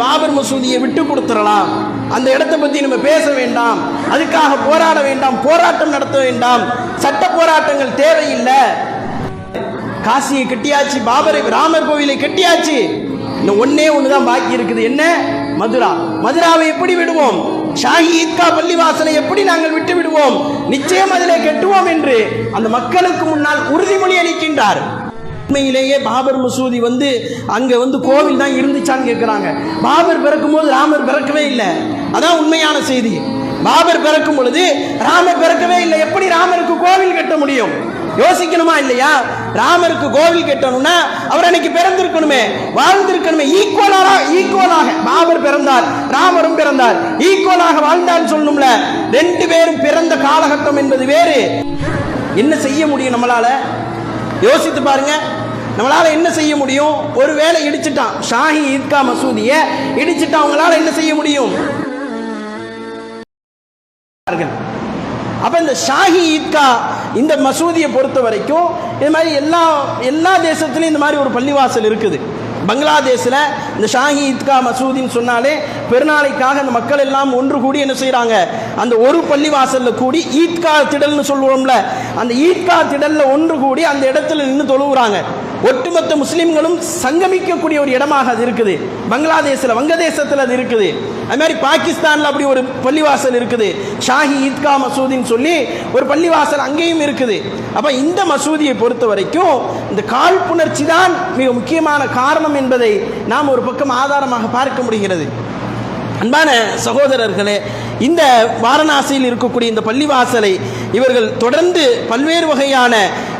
பாபர் மசூதியை விட்டு கொடுத்துடலாம். அந்த இடத்தை பத்தி நம்ம பேச வேண்டாம். அதுக்காக போராட வேண்டாம். போராட்டம் நடத்த வேண்டாம். சட்ட போராட்டங்கள் தேவையில்லை. காசியை கட்டியாச்சு பாபரை ராமர் கோவிலை கட்டியாச்சு. இன்னும் ஒன்னே ஒண்ணுதான் பாக்கி இருக்குது. என்ன? மதுரா. மதுராவை எப்படி விடுவோம்? ஷாஹி ஈத்கா பள்ளிவாசலை எப்படி நாங்கள் விட்டு விடுவோம் நிச்சயம் அதிலே கெட்டுவோம் என்று அந்த மக்களுக்கு முன்னால் உறுதிமொழி அளிக்கின்றார். உண்மையிலேயே பாபர் மசூதி வந்து அங்கே வந்து கோவில் தான் இருந்துச்சான்னு கேட்குறாங்க பாபர் பிறக்கும் போது ராமர் பிறக்கவே இல்லை. அதான் உண்மையான செய்தி. பாபர் பிறக்கும் பொழுது ராமர் பிறக்கவே இல்லை. எப்படி ராமருக்கு கோவில் கட்ட முடியும்? யோசிக்கணுமா இல்லையா? ராமருக்கு கோவில் கட்டணும்னா அவர் அன்னைக்கு பிறந்திருக்கணுமே. வாழ்ந்திருக்கணுமே. ஈக்குவலாக ஈக்குவலாக பாபர் பிறந்தார் ராமரும் பிறந்தார். ஈக்குவலாக வாழ்ந்தான்னு சொல்லணும்ல. ரெண்டு பேரும் பிறந்த காலகட்டம் என்பது வேறு. என்ன செய்ய முடியும் நம்மளால? யோசித்து பாருங்க. நம்மளால என்ன செய்ய முடியும்? ஒரு வேளை இடிச்சிட்டான். ஷாஹி ஈத்கா மசூதியை இடிச்சிட்டான் அவங்களால என்ன செய்ய முடியும்? அப்ப இந்த ஷாஹி ஈத்கா இந்த மசூதியை பொறுத்த வரைக்கும் இது மாதிரி எல்லா எல்லா தேசத்துலையும் இந்த மாதிரி ஒரு பள்ளிவாசல் இருக்குது. பங்களாதேஷில் இந்த ஷாஹி ஈத்கா மசூதின்னு சொன்னாலே பெருநாளைக்காக அந்த மக்கள் எல்லாம் ஒன்று கூடி என்ன செய்கிறாங்க அந்த ஒரு பள்ளிவாசலில் கூடி ஈத்கா திடல்னு சொல்லுவோம்ல அந்த ஈத்கா திடலில் ஒன்று கூடி அந்த இடத்துல நின்று தொழுகிறாங்க ஒட்டுமொத்த முஸ்லீம்களும் சங்கமிக்கக்கூடிய ஒரு இடமாக அது இருக்குது. பங்களாதேஷில் வங்கதேசத்தில் அது இருக்குது. அது மாதிரி பாகிஸ்தானில் அப்படி ஒரு பள்ளிவாசல் இருக்குது. ஷாஹி ஈத்கா மசூதின்னு சொல்லி ஒரு பள்ளிவாசல் அங்கேயும் இருக்குது. அப்போ இந்த மசூதியை பொறுத்த வரைக்கும் இந்த காழ்ப்புணர்ச்சி தான் மிக முக்கியமான காரணம் என்பதை நாம் ஒரு பக்கம் ஆதாரமாக பார்க்க முடிகிறது. அன்பான சகோதரர்களே இந்த வாரணாசியில் இருக்கக்கூடிய இந்த பள்ளிவாசலை இவர்கள் தொடர்ந்து பல்வேறு வகையான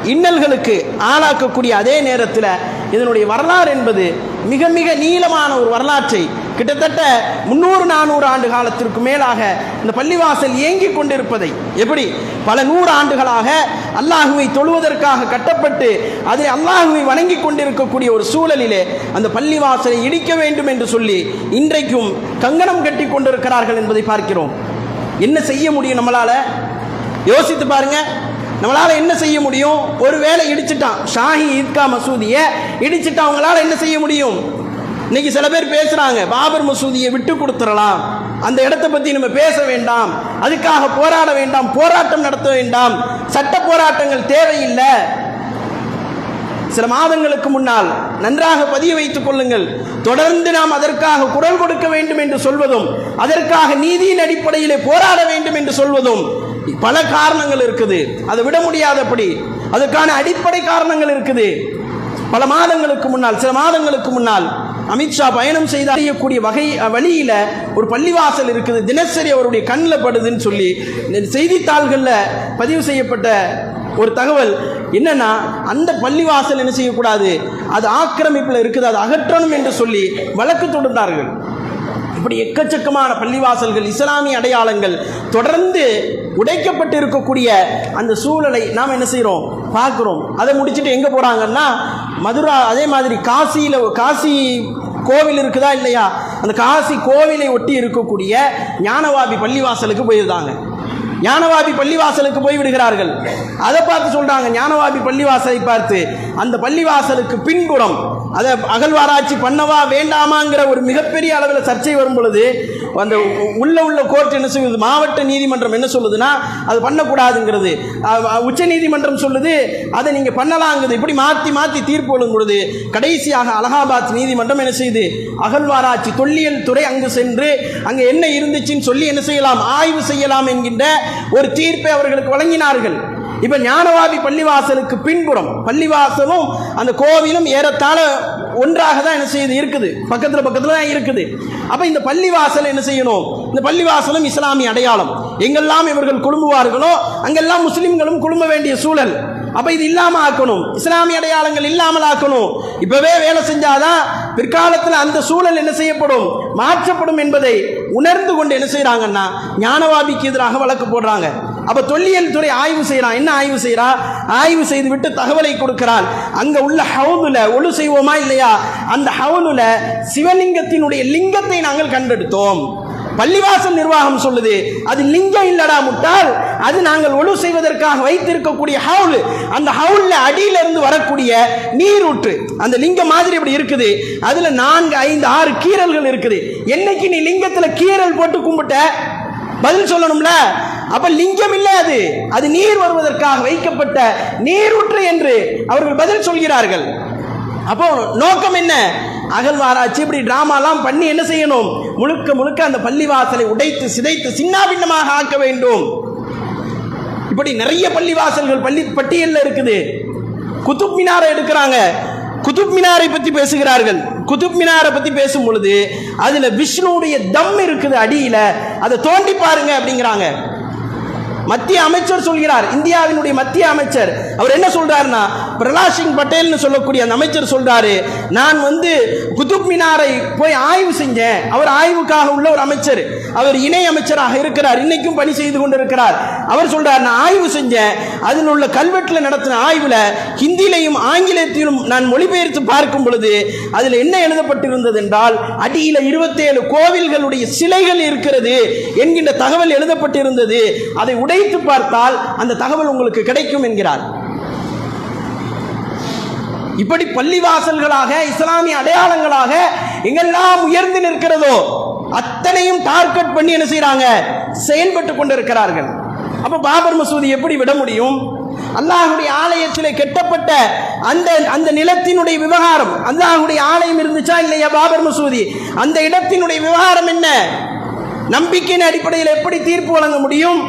இன்னல்களுக்கு ஆளாக்கக்கூடிய அதே நேரத்தில் இதனுடைய வரலாறு என்பது மிக மிக நீளமான ஒரு வரலாற்றை கிட்டத்தட்ட முன்னூறு நானூறு ஆண்டு காலத்திற்கு மேலாக இந்த பள்ளிவாசல் இயங்கிக் கொண்டிருப்பதை எப்படி? பல நூறு ஆண்டுகளாக அல்லாஹுவை தொழுவதற்காக கட்டப்பட்டு அதை அல்லாஹுவை வணங்கி கொண்டிருக்கக்கூடிய ஒரு சூழலிலே அந்த பள்ளிவாசலை இடிக்க வேண்டும் என்று சொல்லி இன்றைக்கும் கங்கணம் கட்டி கொண்டிருக்கிறார்கள் என்பதை பார்க்கிறோம். என்ன செய்ய முடியும் நம்மளால? யோசித்து பாருங்க. நம்மளால என்ன செய்ய முடியும்? ஒருவேளை இடிச்சிட்டான். ஷாஹி ஈத்கா மசூதியை இடிச்சிட்டான் அவங்களால என்ன செய்ய முடியும்? இன்னைக்கு சில பேர் பேசுறாங்க பாபர் மசூதியை விட்டு கொடுத்துடலாம். அந்த இடத்தை பத்தி நம்ம பேச வேண்டாம். அதுக்காக போராட வேண்டாம் போராட்டம் நடத்த வேண்டாம். சட்ட போராட்டங்கள் தேவையில்லை. சில மாதங்களுக்கு முன்னால் நன்றாக பதிய வைத்துக் கொள்ளுங்கள். தொடர்ந்து நாம் அதற்காக குரல் கொடுக்க வேண்டும் என்று சொல்வதும் அதற்காக நீதியின் அடிப்படையிலே போராட வேண்டும் என்று சொல்வதும் பல காரணங்கள் இருக்குது. அதை விட முடியாதபடி அதற்கான அடிப்படை காரணங்கள் இருக்குது. பல மாதங்களுக்கு முன்னால் சில மாதங்களுக்கு முன்னால் அமித்ஷா பயணம் செய்து அறியக்கூடிய வகை வழியில் ஒரு பள்ளிவாசல் இருக்குது. தினசரி அவருடைய கண்ணில் படுதுன்னு சொல்லி இந்த செய்தித்தாள்களில் பதிவு செய்யப்பட்ட ஒரு தகவல் என்னன்னா அந்த பள்ளிவாசல் என்ன செய்யக்கூடாது? அது ஆக்கிரமிப்பில் இருக்குது அது அகற்றணும் என்று சொல்லி வழக்கு தொடர்ந்தார்கள் இப்படி எக்கச்சக்கமான பள்ளிவாசல்கள் இஸ்லாமிய அடையாளங்கள் தொடர்ந்து உடைக்கப்பட்டு இருக்கக்கூடிய அந்த சூழலை நாம் என்ன செய்கிறோம்? பார்க்குறோம். அதை முடிச்சுட்டு எங்கே போகிறாங்கன்னா மதுரா அதே மாதிரி காசியில் காசி கோவில் இருக்குதா இல்லையா? அந்த காசி கோவிலை ஒட்டி இருக்கக்கூடிய ஞானவாபி பள்ளிவாசலுக்கு போயிருந்தாங்க. ஞானவாபி பள்ளிவாசலுக்கு போய் விடுகிறார்கள். அதை பார்த்து சொல்றாங்க ஞானவாபி பள்ளிவாசலை பார்த்து அந்த பள்ளிவாசலுக்கு பின்புறம் அதை அகழ்வாராய்ச்சி பண்ணவா வேண்டாமாங்கிற ஒரு மிகப்பெரிய அளவில் சர்ச்சை வரும் பொழுது அந்த உள்ள உள்ள கோர்ட் என்ன சொல்லுது? மாவட்ட நீதிமன்றம் என்ன சொல்லுதுன்னா அது பண்ணக்கூடாதுங்கிறது. உச்ச நீதிமன்றம் சொல்லுது அதை நீங்கள் பண்ணலாங்குது இப்படி மாற்றி மாற்றி தீர்ப்பு வழங்கும் பொழுது கடைசியாக அலகாபாத் நீதிமன்றம் என்ன செய்யுது அகழ்வாராய்ச்சி தொல்லியல் துறை அங்கு சென்று அங்கே என்ன இருந்துச்சுன்னு சொல்லி என்ன செய்யலாம்? ஆய்வு செய்யலாம் என்கின்ற ஒரு தீர்ப்பை அவர்களுக்கு வழங்கினார்கள். இப்ப ஞானவாபி பள்ளிவாசலுக்கு பின்புறம் பள்ளிவாசலும் அந்த கோவிலும் ஏறத்தாழ ஒன்றாக தான் என்ன செய்யுது? இருக்குது. பக்கத்தில் பக்கத்தில் தான் இருக்குது. அப்போ இந்த பள்ளிவாசல் என்ன செய்யணும்? இந்த பள்ளிவாசலும் இஸ்லாமிய அடையாளம். எங்கெல்லாம் இவர்கள் குழும்புவார்களோ அங்கெல்லாம் முஸ்லீம்களும் குழும்ப வேண்டிய சூழல். அப்போ இது இல்லாமல் ஆக்கணும் இஸ்லாமிய அடையாளங்கள் இல்லாமல் ஆக்கணும் இப்போவே வேலை செஞ்சாதான் பிற்காலத்தில் அந்த சூழல் என்ன செய்யப்படும்? மாற்றப்படும் என்பதை உணர்ந்து கொண்டு என்ன செய்கிறாங்கன்னா ஞானவாபிக்கு எதிராக வழக்கு போடுறாங்க. அப்போ தொல்லியல் துறை ஆய்வு செய்யறான் என்ன ஆய்வு செய்கிறா ஆய்வு செய்து விட்டு தகவலை கொடுக்கிறான் அங்கே உள்ள ஹவுனில் ஒழு செய்வோமா இல்லையா? அந்த ஹவுனில் சிவலிங்கத்தினுடைய லிங்கத்தை நாங்கள் கண்டெடுத்தோம். பள்ளிவாசல் நிர்வாகம் சொல்லுது அது லிங்கம் இல்லடா முட்டால் அது நாங்கள் ஒழு செய்வதற்காக வைத்திருக்கக்கூடிய ஹவுல். அந்த ஹவுல்ல அடியில இருந்து வரக்கூடிய நீரூற்று. அந்த லிங்கம் மாதிரி இப்படி இருக்குது. அதுல நான்கு ஐந்து ஆறு கீறல்கள் இருக்குது. என்னைக்கு நீ லிங்கத்துல கீறல் போட்டு கும்பிட்ட? பதில் சொல்லணும்ல? அப்ப லிங்கம் இல்லை அது. அது நீர் வருவதற்காக வைக்கப்பட்ட நீரூற்று என்று அவர்கள் பதில் சொல்கிறார்கள். அப்போ நோக்கம் என்ன? அகழ்வாராய்ச்சி இப்படி டிராமாலாம் பண்ணி என்ன செய்யணும்? முழுக்க முழுக்க அந்த பள்ளிவாசலை உடைத்து சிதைத்து சின்னாபின்னமாக ஆக்க வேண்டும். இப்படி நிறைய பள்ளிவாசல்கள் பள்ளி பட்டியலில் இருக்குது. குத்துப் மினாரை எடுக்கிறாங்க. குதுப் மினாரை பற்றி பேசுகிறார்கள். குதுப் மினாரை பற்றி பேசும் பொழுது அதில் விஷ்ணுவுடைய தம் இருக்குது அடியில். அதை தோண்டி பாருங்க அப்படிங்கிறாங்க. மத்திய அமைச்சர் சொல்கிறார். இந்தியாவினுடைய மத்திய அமைச்சர். அவர் என்ன சொல்றாருன்னா பிரலாஷ் சிங் பட்டேல்னு சொல்லக்கூடிய அந்த அமைச்சர் சொல்றாரு நான் வந்து குதுப் மினாரை போய் ஆய்வு செஞ்சேன். அவர் ஆய்வுக்காக உள்ள ஒரு அமைச்சர். அவர் இணை அமைச்சராக இருக்கிறார். இன்னைக்கும் பணி செய்து கொண்டிருக்கிறார். அவர் சொல்றார் நான் ஆய்வு செஞ்சேன். அதில் உள்ள கல்வெட்டில் நடத்தின ஆய்வில் ஹிந்திலையும் ஆங்கிலத்திலும் நான் மொழிபெயர்த்து பார்க்கும் பொழுது அதில் என்ன எழுதப்பட்டிருந்தது என்றால் அடியில் இருபத்தேழு கோவில்களுடைய சிலைகள் இருக்கிறது என்கின்ற தகவல் எழுதப்பட்டிருந்தது. அதை உடைத்து பார்த்தால் அந்த தகவல் உங்களுக்கு கிடைக்கும் என்கிறார். இப்படி பள்ளிவாசல்களாக இஸ்லாமிய அடையாளங்களாக எங்கெல்லாம் உயர்ந்து நிற்கிறதோ அத்தனையும் டார்கெட் பண்ணி என்ன செய்யறாங்க செயல்பட்டு கொண்டிருக்கிறார்கள். அப்ப பாபர் மசூதி எப்படி விட முடியும்? அல்லாஹுடைய ஆலயத்தில் கெட்டப்பட்ட அந்த அந்த நிலத்தினுடைய விவகாரம் அல்லாஹுடைய ஆலயம் இருந்துச்சா இல்லையா பாபர் மசூதி? அந்த இடத்தினுடைய விவகாரம் என்ன? நம்பிக்கையின் அடிப்படையில் எப்படி தீர்ப்பு வழங்க முடியும்?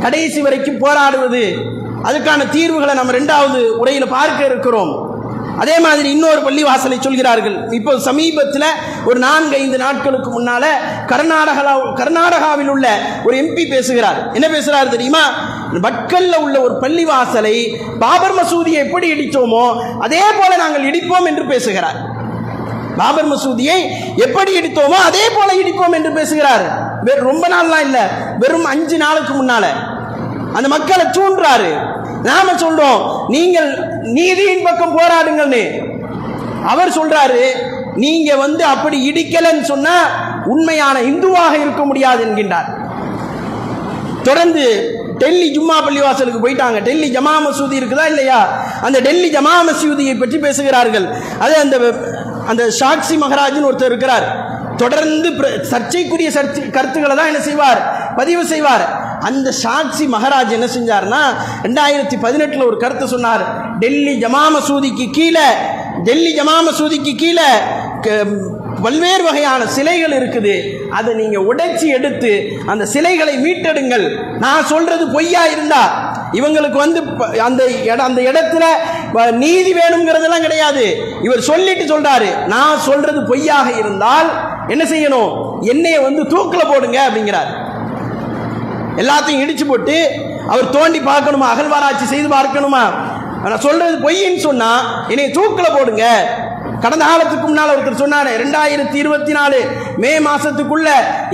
கடைசி வரைக்கும் போராடுவது அதுக்கான தீர்வுகளை நம்ம ரெண்டாவது உரையில் பார்க்க இருக்கிறோம். அதே மாதிரி இன்னொரு பள்ளிவாசலை சொல்கிறார்கள். இப்போ சமீபத்தில் ஒரு நான்கு ஐந்து நாட்களுக்கு முன்னால கர்நாடகா கர்நாடகாவில் உள்ள ஒரு எம்பி பேசுகிறார். என்ன பேசுகிறார் தெரியுமா? பட்கல்ல உள்ள ஒரு பள்ளிவாசலை பாபர் மசூதியை எப்படி இடித்தோமோ அதே போல நாங்கள் இடிப்போம் என்று பேசுகிறார். பாபர் மசூதியை எப்படி இடித்தோமோ அதே போல இடிப்போம் என்று பேசுகிறார். ரொம்ப நாள்லாம் இல்லை. வெறும் அஞ்சு நாளுக்கு முன்னால. அந்த மக்களை தூண்டுறாரு நாம சொல்றோம் நீங்கள் நீதியின் பக்கம் போராடுங்கள்னு. அவர் சொல்றாரு நீங்க வந்து அப்படி இடிக்கலன்னு சொன்னா உண்மையான இந்துவாக இருக்க முடியாது என்கின்றார். தொடர்ந்து டெல்லி ஜும்மா பள்ளிவாசலுக்கு போயிட்டாங்க. டெல்லி ஜமா மசூதி இருக்குதா இல்லையா? அந்த டெல்லி ஜமா மசூதியை பற்றி பேசுகிறார்கள். அது அந்த அந்த சாக்சி மகராஜன் ஒருத்தர் இருக்கிறார். தொடர்ந்து பிர- சர்ச்சைக்குரிய சர்ச்சை கருத்துக்களை தான் என்ன செய்வார்? பதிவு செய்வார். அந்த சாட்சி மகராஜ் என்ன செஞ்சார்னா ரெண்டாயிரத்தி பதினெட்டில் ஒரு கருத்து சொன்னார். டெல்லி ஜமா மசூதிக்கு கீழே டெல்லி ஜமா மசூதிக்கு கீழே க- பல்வேறு வகையான சிலைகள் இருக்குது. அதை நீங்கள் உடைச்சி எடுத்து அந்த சிலைகளை மீட்டெடுங்கள். நான் சொல்றது பொய்யா இருந்தா இவங்களுக்கு வந்து ப- அந்த இடம் அந்த இடத்துல நீதி வேணுங்கிறதெல்லாம் கிடையாது. இவர் சொல்லிட்டு சொல்றாரு நான் சொல்றது பொய்யாக இருந்தால் என்ன செய்யணும்? என்னைய வந்து தூக்கில் போடுங்க அப்படிங்கிறார். எல்லாத்தையும் இடிச்சு போட்டு அவர் தோண்டி பார்க்கணுமா? அகழ்வாராய்ச்சி செய்து பார்க்கணுமா? நான் சொல்றது பொய்ன்னு சொன்னா என்னை தூக்கில் போடுங்க. கடந்த காலத்துக்கு முன்னால் ஒருத்தர் சொன்னார் ரெண்டாயிரத்தி இருபத்தி நாலு மே மாசத்துக்குள்ள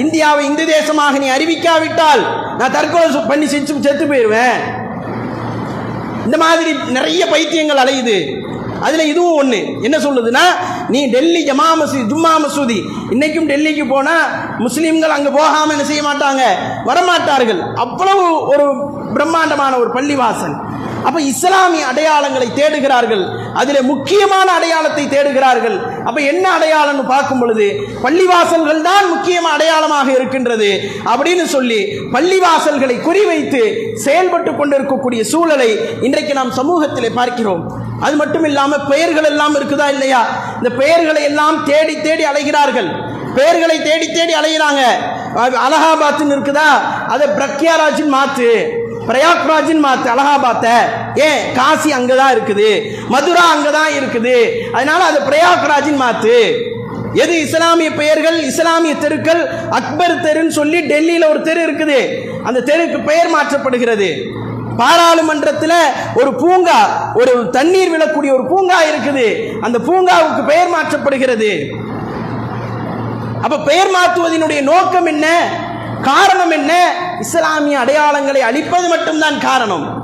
இந்தியாவை இந்து தேசமாக நீ அறிவிக்காவிட்டால் நான் தற்கொலை பண்ணி செத்து செத்து போயிடுவேன் இந்த மாதிரி நிறைய பைத்தியங்கள் அலையுது. அதுல இதுவும் ஒண்ணு. என்ன சொல்லுதுன்னா நீ டெல்லி ஜமா மசூதி ஜும்மா மசூதி இன்னைக்கும் டெல்லிக்கு போனா முஸ்லீம்கள் அங்க போகாம என்ன செய்ய மாட்டாங்க? வரமாட்டார்கள். அவ்வளவு ஒரு பிரம்மாண்டமான ஒரு பள்ளிவாசல். அப்ப இஸ்லாமிய அடையாளங்களை தேடுகிறார்கள். அதில் முக்கியமான அடையாளத்தை தேடுகிறார்கள். அப்ப என்ன அடையாளம்னு பார்க்கும் பொழுது பள்ளிவாசல்கள் தான் முக்கியமான அடையாளமாக இருக்கின்றது அப்படின்னு சொல்லி பள்ளிவாசல்களை குறிவைத்து செயல்பட்டு கொண்டிருக்கக்கூடிய சூழலை இன்றைக்கு நாம் சமூகத்தில் பார்க்கிறோம். அது மட்டும் இல்லாமல் பெயர்கள் எல்லாம் இருக்குதா இல்லையா? இந்த பெயர்களை எல்லாம் தேடி தேடி அலைகிறார்கள். பெயர்களை தேடி தேடி அலைகிறாங்க அஹ் அலகாபாத்னு இருக்குதா? அதை பிரக்யாராஜின் மாத்து பிரயாக்ராஜின் மாத்து அலகாபாத்த. ஏன் காசி அங்கதான் இருக்குது. மதுரா அங்கதான் இருக்குது. அதனால அது பிரயாக்ராஜின் மாத்து. எது இஸ்லாமிய பெயர்கள்? இஸ்லாமிய தெருக்கள்? அக்பர் தெருன்னு சொல்லி டெல்லியில ஒரு தெரு இருக்குது. அந்த தெருக்கு பெயர் மாற்றப்படுகிறது. பாராளுமன்றத்தில் ஒரு பூங்கா ஒரு தண்ணீர் விழக்கூடிய ஒரு பூங்கா இருக்குது. அந்த பூங்காவுக்கு பெயர் மாற்றப்படுகிறது. அப்ப பெயர் மாற்றுவதனுடைய நோக்கம் என்ன? காரணம் என்ன? இஸ்லாமிய அடையாளங்களை அழிப்பது மட்டும்தான் காரணம்.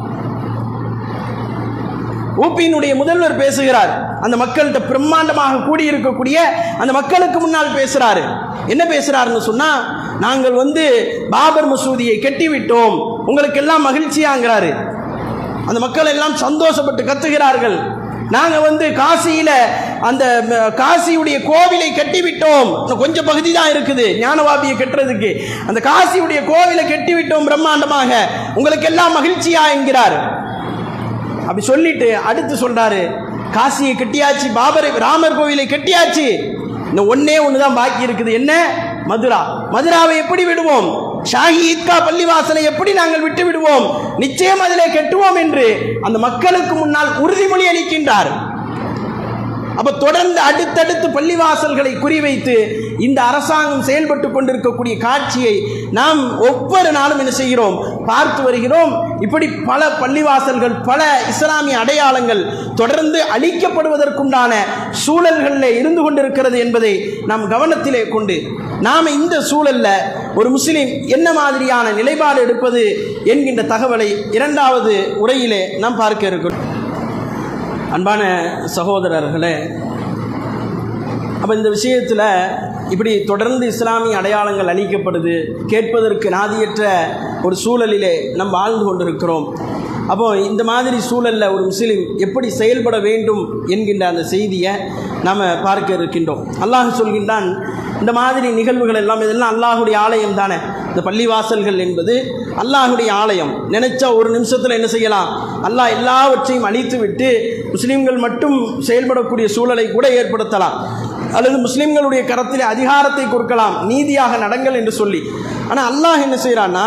ஊபியினுடைய முதல்வர் பேசுகிறார். அந்த மக்கள்கிட்ட பிரம்மாண்டமாக கூடியிருக்கக்கூடிய அந்த மக்களுக்கு முன்னால் பேசுறாரு. என்ன பேசுறாருன்னு சொன்னா நாங்கள் வந்து பாபர் மசூதியை கட்டிவிட்டோம். உங்களுக்கு எல்லாம் மகிழ்ச்சியாங்கிறாரு. அந்த மக்கள் எல்லாம் சந்தோஷப்பட்டு கத்துகிறார்கள். நாங்க வந்து காசியில அந்த காசியுடைய கோவிலை கட்டிவிட்டோம். கொஞ்சம் பகுதி தான் இருக்குது ஞானவாபியை கட்டுறதுக்கு. அந்த காசியுடைய கோவிலை கட்டிவிட்டோம் பிரம்மாண்டமாக. உங்களுக்கு எல்லாம் மகிழ்ச்சியா என்கிறார். அப்படி சொல்லிட்டு அடுத்து சொல்றாரு காசியை கட்டியாச்சு பாபர் ராமர் கோவிலை கட்டியாச்சு. இந்த ஒன்னே ஒன்று தான் பாக்கி இருக்குது. என்ன? மதுரா. மதுராவை எப்படி விடுவோம்? ஷாஹி ஈத்கா பள்ளிவாசலை எப்படி நாங்கள் விட்டு விடுவோம் நிச்சயம் அதிலே கட்டுவோம் என்று அந்த மக்களுக்கு முன்னால் உறுதிமொழி அளிக்கின்றார். அப்ப தொடர்ந்து அடுத்தடுத்து பள்ளிவாசல்களை குறிவைத்து இந்த அரசாங்கம் செயல்பட்டு கொண்டிருக்கக்கூடிய காட்சியை நாம் ஒவ்வொரு நாளும் என்ன செய்கிறோம்? பார்த்து வருகிறோம். இப்படி பல பள்ளிவாசல்கள் பல இஸ்லாமிய அடையாளங்கள் தொடர்ந்து அழிக்கப்படுவதற்குண்டான சூழல்களில் இருந்து கொண்டிருக்கிறது என்பதை நாம் கவனத்திலே கொண்டு நாம் இந்த சூழல்ல ஒரு முஸ்லீம் என்ன மாதிரியான நிலைப்பாடு எடுப்பது என்கின்ற தகவலை இரண்டாவது உரையிலே நாம் பார்க்க இருக்கிறோம். அன்பான சகோதரர்களே அப்போ இந்த விஷயத்தில் இப்படி தொடர்ந்து இஸ்லாமிய அடையாளங்கள் அளிக்கப்படுது கேட்பதற்கு நாதியற்ற ஒரு சூழலிலே நாம் வாழ்ந்து கொண்டிருக்கிறோம். அப்போ இந்த மாதிரி சூழலில் ஒரு முஸ்லீம் எப்படி செயல்பட வேண்டும் என்கின்ற அந்த செய்தியை நாம் பார்க்க இருக்கின்றோம். அல்லாஹ் சொல்கின்றான் இந்த மாதிரி நிகழ்வுகள் எல்லாம் இதெல்லாம் அல்லாஹுடைய ஆலயம் தானே. இந்த பள்ளிவாசல்கள் என்பது அல்லாஹுடைய ஆலயம். நினைச்சா ஒரு நிமிஷத்தில் என்ன செய்யலாம்? அல்லாஹ் எல்லாவற்றையும் அழித்து விட்டு முஸ்லீம்கள் மட்டும் செயல்படக்கூடிய சூழலை கூட ஏற்படுத்தலாம். அல்லது முஸ்லீம்களுடைய கரத்திலே அதிகாரத்தை கொடுக்கலாம். நீதியாக நடங்கள் என்று சொல்லி. ஆனால் அல்லாஹ் என்ன செய்கிறான்னா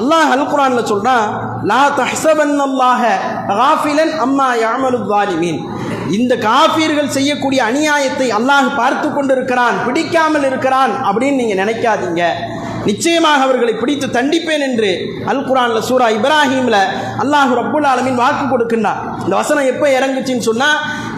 அல்லாஹ் அல் குரான்ல சொல்கிறான் லா தஹ்சபன்னல்லாஹ காஃபிலன் அம்மா யாமலு வாலிமீன் இந்த காஃபீர்கள் செய்யக்கூடிய அநியாயத்தை அல்லாஹ் பார்த்து கொண்டிருக்கிறான் பிடிக்காமல் இருக்கிறான் அப்படின்னு நீங்கள் நினைக்காதீங்க. நிச்சயமாக அவர்களை பிடித்து தண்டிப்பேன் என்று அல் குரான்ல சூரா இப்ராஹிம்ல அல்லாஹ் ரப்புல் ஆலமின் வாக்கு கொடுக்கின்றார். இந்த வசனம் எப்போ இறங்குச்சின்னு சொன்னா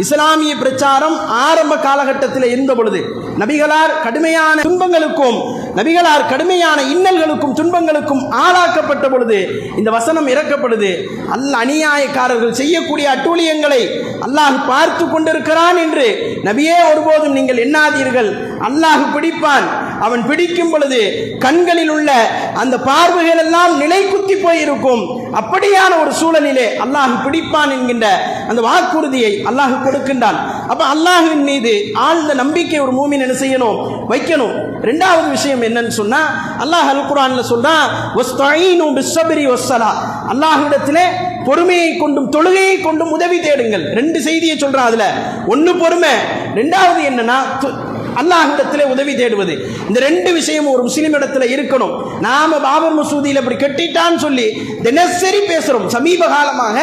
இஸ்லாமிய பிரச்சாரம் ஆரம்ப காலகட்டத்தில் இருந்த பொழுது நபிகளார் கடுமையான துன்பங்களுக்கும் நபிகளார் கடுமையான இன்னல்களுக்கும் துன்பங்களுக்கும் ஆளாக்கப்பட்ட பொழுது இந்த வசனம் இறக்கப்படுது. அல்ல அநியாயக்காரர்கள் செய்யக்கூடிய அட்டூழியங்களை அல்லாஹ் பார்த்து கொண்டிருக்கிறான் என்று நபியே ஒருபோதும் நீங்கள் எண்ணாதீர்கள். அல்லாஹ் பிடிப்பான். அவன் பிடிக்கும் பொழுது கண்களில் உள்ள அந்த பார்வைகள் எல்லாம் நிலை குத்தி போயிருக்கும். அப்படியான ஒரு சூழலிலே அல்லாஹ் பிடிப்பான் என்கின்ற அந்த வாக்குறுதியை அல்லாஹ் கொடுக்கின்றான். அப்ப அல்லாஹின் மீது ஆழ்ந்த நம்பிக்கை ஒரு மூமின் என்ன செய்யணும்? வைக்கணும். ரெண்டாவது விஷயம் என்னன்னு சொன்னா அல்லாஹ் அல் குரான்ல சொல்றான் அல்லாஹிடத்திலே பொறுமையை கொண்டும் தொழுகையை கொண்டும் உதவி தேடுங்கள். ரெண்டு செய்தியை சொல்றான் அதுல. ஒன்னு பொறுமை ரெண்டாவது என்னன்னா அல்லாஹிடத்திலே உதவி தேடுவது. இந்த ரெண்டு விஷயமும் ஒரு முஸ்லீம் இடத்துல இருக்கணும். நாம பாபர் மசூதியில் இப்படி கட்டிட்டான்னு சொல்லி தினசரி பேசுறோம். சமீப காலமாக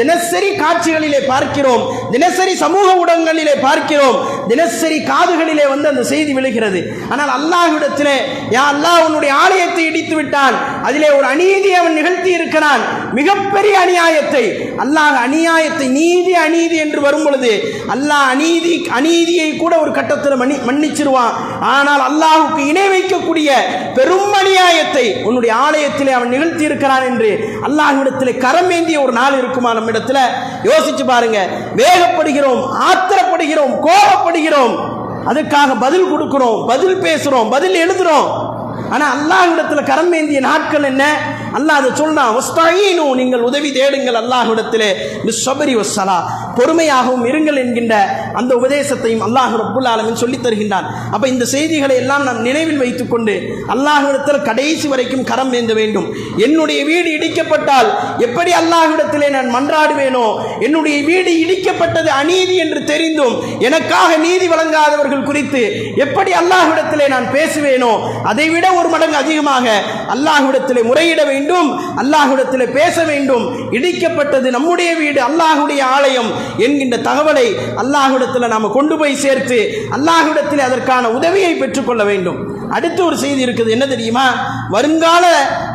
தினசரி காட்சிகளிலே பார்க்கிறோம். தினசரி சமூக ஊடகங்களிலே பார்க்கிறோம். தினசரி காதுகளிலே வந்து அந்த செய்தி விழுகிறது. ஆனால் அல்லாஹ்விடத்திலே யா அல்லாஹ் உன்னுடைய ஆலயத்தை இடித்து விட்டான். அதிலே ஒரு அநீதி அவன் நிகழ்த்தி இருக்கிறான். மிகப்பெரிய அநியாயத்தை. அல்லாஹ் அநியாயத்தை நீதி அநீதி என்று வரும் பொழுது அல்லாஹ் அநீதி அநீதியை கூட ஒரு கட்டத்தில் மன்னி மன்னிச்சிருவான். ஆனால் அல்லாஹுக்கு இணை வைக்கக்கூடிய பெரும் அநியாயத்தை உன்னுடைய ஆலயத்திலே அவன் நிகழ்த்தி இருக்கிறான் என்று அல்லாஹ்விடத்திலே கரம் ஏந்திய ஒரு நாள் இருக்குமா நம்ம இடத்துல யோசிச்சு பாருங்க. வேகப்படுகிறோம் ஆத்திரப்படுகிறோம் கோபப்படுகிறோம். அதுக்காக பதில் கொடுக்கிறோம் பதில் பேசுறோம் பதில் எழுதுறோம். அல்லாஹ் இடத்துல கரம் ஏந்திய நாட்கள் என்ன? அல்லாஹ் அதை சொல்றான் வஸ்தாயினு நீங்கள் உதவி தேடுங்கள் அல்லாஹ்விடத்திலே மிஸ்ஸபரி வசலா பொறுமையாகவும் இருங்கள் என்கின்ற அந்த உபதேசத்தையும் அல்லாஹ் ரப்புல் ஆலமின் சொல்லித் தருகின்றான். அப்ப இந்த செய்திகளை எல்லாம் நாம் நினைவில் வைத்துக்கொண்டு அல்லாஹ்விடத்தில் கடைசி வரைக்கும் கரம் ஏந்த வேண்டும். என்னுடைய வீடு இடிக்கப்பட்டால் எப்படி அல்லாஹ்விடத்திலே நான் மன்றாடுவேனோ என்னுடைய வீடு இடிக்கப்பட்டது அநீதி என்று தெரிந்தும் எனக்காக நீதி வழங்காதவர்கள் குறித்து எப்படி அல்லாஹ்விடத்திலே நான் பேசுவேனோ அதைவிட ஒரு மடங்கு அதிகமாக அல்லாஹ்விடத்திலே முறையிட வேண்டும். வேண்டும். அல்லாஹுடத்தில் பேச வேண்டும். இடிக்கப்பட்டது நம்முடைய வீடு அல்லாஹுடைய ஆலயம் என்கின்ற தகவலை அல்லாஹுடத்தில் நாம் கொண்டு போய் சேர்த்து அல்லாஹுடத்தில் அதற்கான உதவியை பெற்றுக்கொள்ள வேண்டும். அடுத்து ஒரு செய்தி இருக்குது. என்ன தெரியுமா? வருங்கால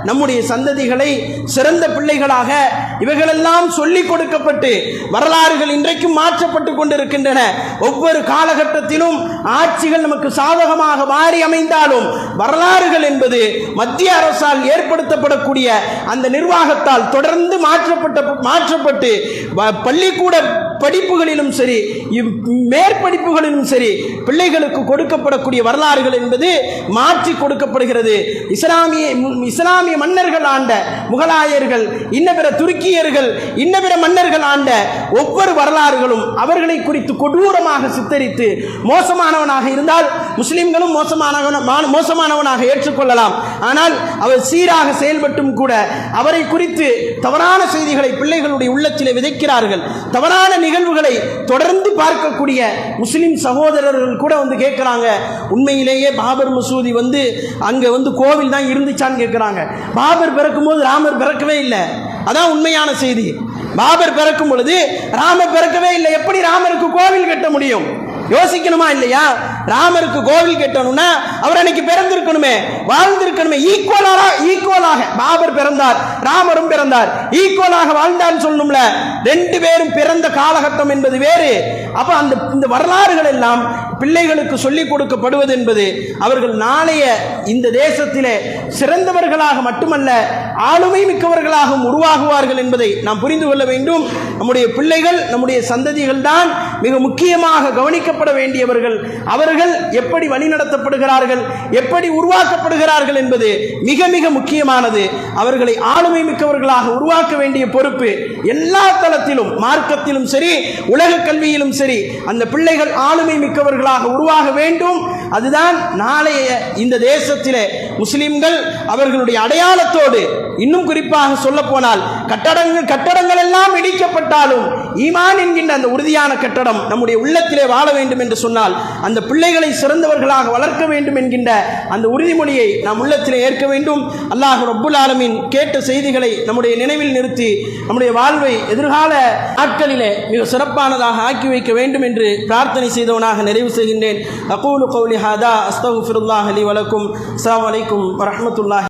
நம்முடைய சந்ததிகளை சிறந்த பிள்ளைகளாக இவைகளெல்லாம் சொல்லிக் கொடுக்கப்பட்டு வரலாறுகள் இன்றைக்கும் மாற்றப்பட்டு கொண்டிருக்கின்றன. ஒவ்வொரு காலகட்டத்திலும் ஆட்சிகள் நமக்கு சாதகமாக மாறி அமைந்தாலும் வரலாறுகள் என்பது மத்திய அரசால் ஏற்படுத்தப்படக்கூடிய அந்த நிர்வாகத்தால் தொடர்ந்து மாற்றப்பட்ட மாற்றப்பட்டு பள்ளிக்கூட படிப்புகளிலும் சரி இவ்- மேற்படிப்புகளிலும் சரி பிள்ளைகளுக்கு கொடுக்கப்படக்கூடிய வரலாறுகள் என்பது மாற்றி கொடுக்கப்படுகிறது. இஸ்லாமிய இஸ்லாமிய மன்னர்கள் ஆண்ட முகலாயர்கள் இன்ன பிற துருக்கியர்கள் இன்ன பிற மன்னர்கள் ஆண்ட ஒவ்வொரு வரலாறுகளும் அவர்களை குறித்து கொடூரமாக சித்தரித்து மோசமானவனாக இருந்தால் முஸ்லிம்களும் மோசமானவன மோசமானவனாக ஏற்றுக்கொள்ளலாம். ஆனால் அவர் சீராக செயல்பட்டும் கூட அவரை குறித்து தவறான செய்திகளை பிள்ளைகளுடைய உள்ளத்திலே விதைக்கிறார்கள். தவறான நிகழ்வுகளை தொடர்ந்து பார்க்கக்கூடிய முஸ்லிம் சகோதரர்கள் கூட வந்து கேட்குறாங்க. உண்மையிலேயே பாபர் மசூதி வந்து அங்கே வந்து கோவில் தான் இருந்துச்சான்னு கேட்குறாங்க. பாபர் பிறக்கும்போது ராமர் பிறக்கவே இல்லை. அதான் உண்மையான செய்தி. பாபர் பிறக்கும் பொழுது ராமர் பிறக்கவே இல்லை. எப்படி ராமருக்கு கோவில் கட்ட முடியும்? யோசிக்கணுமா இல்லையா? ராமருக்கு கோவில் கட்டணும்னா அவர் அன்னைக்கு பிறந்திருக்கணுமே. வாழ்ந்திருக்கணுமே. ஈக்குவலாக ஈக்குவலாக பாபர் பிறந்தார் ராமரும் பிறந்தார். ஈக்குவலாக வாழ்ந்தான்னு சொல்லணும்ல. ரெண்டு பேரும் பிறந்த காலகட்டம் என்பது வேறு. அப்ப அந்த இந்த வரலாறுகள் எல்லாம் பிள்ளைகளுக்கு சொல்லிக் கொடுக்கப்படுவது என்பது அவர்கள் நாளைய இந்த தேசத்திலே சிறந்தவர்களாக மட்டுமல்ல ஆளுமை மிக்கவர்களாகவும் உருவாகுவார்கள் என்பதை நாம் புரிந்து கொள்ள வேண்டும். நம்முடைய பிள்ளைகள் நம்முடைய சந்ததிகள் தான் மிக முக்கியமாக கவனிக்கப்பட வேண்டியவர்கள் அவர்கள் எப்படி வழிநடத்தப்படுகிறார்கள் எப்படி உருவாக்கப்படுகிறார்கள் என்பது மிக மிக முக்கியமானது. அவர்களை ஆளுமை மிக்கவர்களாக உருவாக்க வேண்டிய பொறுப்பு எல்லா தளத்திலும் மார்க்கத்திலும் சரி உலக கல்வியிலும் சரி அந்த பிள்ளைகள் ஆளுமை மிக்கவர்களாக உருவாக வேண்டும். அதுதான் நாளைய இந்த தேசத்திலே முஸ்லிம்கள் அவர்களுடைய அடையாளத்தோடு இன்னும் குறிப்பாக சொல்ல போனால் கட்டடங்கள் கட்டடங்கள் எல்லாம் இடிக்கப்பட்டாலும் ஈமான் என்கின்ற அந்த உறுதியான கட்டடம் நம்முடைய உள்ளத்திலே வாழ வேண்டும் என்று சொன்னால் அந்த பிள்ளைகளை சிறந்தவர்களாக வளர்க்க வேண்டும் என்கின்ற அந்த உறுதிமொழியை நாம் உள்ளத்திலே ஏற்க வேண்டும். அல்லாஹ் ரப்புல் ஆலமின் கேட்ட செய்திகளை நம்முடைய நினைவில் நிறுத்தி நம்முடைய வாழ்வை எதிர்கால நாட்களிலே மிக சிறப்பானதாக ஆக்கி வைக்க வேண்டும் என்று பிரார்த்தனை செய்தவனாக நிறைவு செய்கின்றேன். அகூலு கௌலி ஹாதா அஸ்தகுஃபிருல்லாஹ் அலி வலக்கும். அஸ்லாம் வலைக்கும் வரமத்துல்லாஹி